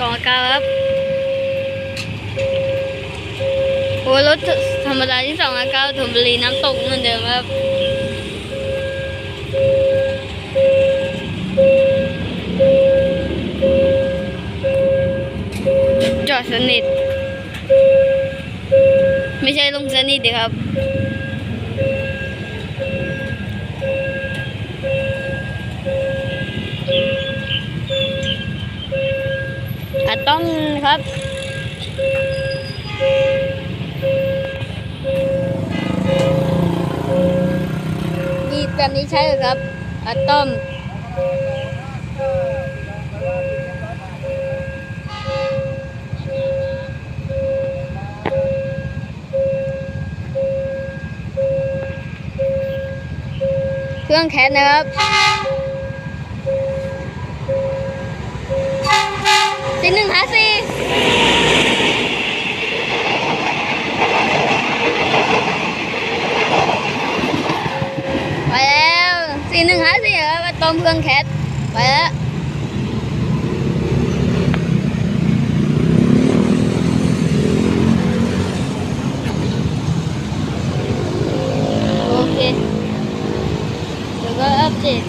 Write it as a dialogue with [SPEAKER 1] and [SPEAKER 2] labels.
[SPEAKER 1] สองเก้าครับโอ้รถธรรมดาที่สองเก้าธนบุรีน้ำตกเหมือนเดิมครับจอดสนิท ไม่ใช่ลงสนิทดีครับ อะต้อมครับมีแบบนี้ใช่หรอครับอะต้อมเครื่องแคสนะครับ หนึ่งหาสี่ไปแล้วสี่หนึ่งหาสี่ไปตอมเพื่องแคทไปแล้วโอเคเดี๋ยวก็อัปเดต